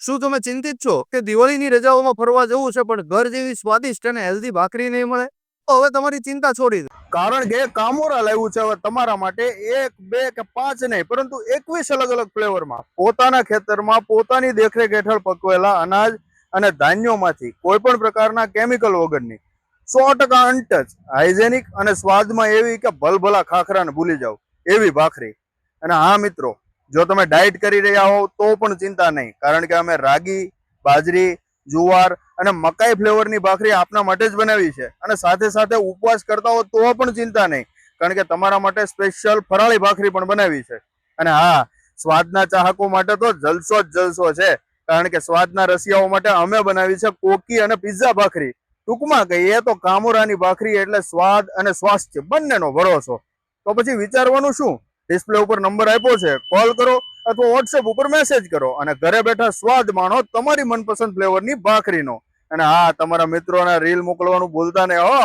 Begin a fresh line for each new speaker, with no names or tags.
શું તમે ચિંતિત છો કે દિવાળીની રજાઓમાં ફરવા જવું છે પણ ઘર જેવી સ્વાદિષ્ટ અને હેલ્ધી ભાખરી નહીં મળે? તો હવે તમારી ચિંતા છોડી દો.
કારણ કે કામોરા લાવ્યું છે હવે તમારા માટે એક, બે કે પાંચ નહીં, પરંતુ એકવીસ અલગ અલગ ફ્લેવરમાં. પોતાના ખેતરમાં પોતાની દેખરેખ હેઠળ પકવેલા અનાજ અને ધાન્યોમાંથી કોઈ પણ પ્રકારના કેમિકલ વગરની. સો ટકા અનટચ હાઇજેનિક અને સ્વાદમાં એવી કે ભલભલા ખાખરાને ભૂલી જાવ એવી ભાખરી. અને હા મિત્રો જો તમે ડાયટ કરી રહ્યા હોવ, તો પણ ચિંતા નહીં. કારણ કે અમે રાગી, બાજરી, જુવાર અને મકાઈ ફ્લેવરની ભાખરી આપના માટે જ બનાવી છે. અને સાથે સાથે ઉપવાસ કરતા હો તો પણ ચિંતા નહીં. કારણ કે તમારા માટે સ્પેશિયલ ફરાળી ભાખરી પણ બનાવી છે. અને હા, સ્વાદના ચાહકો માટે તો જલસો જ જલસો છે. કારણ કે સ્વાદના રસિયાઓ માટે અમે બનાવી છે કોકી અને પિઝા ભાખરી. ટૂંકમાં કહીએ તો કામોરાની ભાખરી એટલે સ્વાદ અને સ્વાસ્થ્ય બંનેનો ભરોસો. તો પછી વિચારવાનું શું? ડિસ્પ્લે ઉપર નંબર આપ્યો છે, કોલ કરો અથવા વોટ્સએપ ઉપર મેસેજ કરો અને ઘરે બેઠા સ્વાદ માણો તમારી મનપસંદ ફ્લેવરની ભાખરીનો. અને હા, તમારા મિત્રોને રીલ મોકલવાનું ભૂલતા નહીં, હો.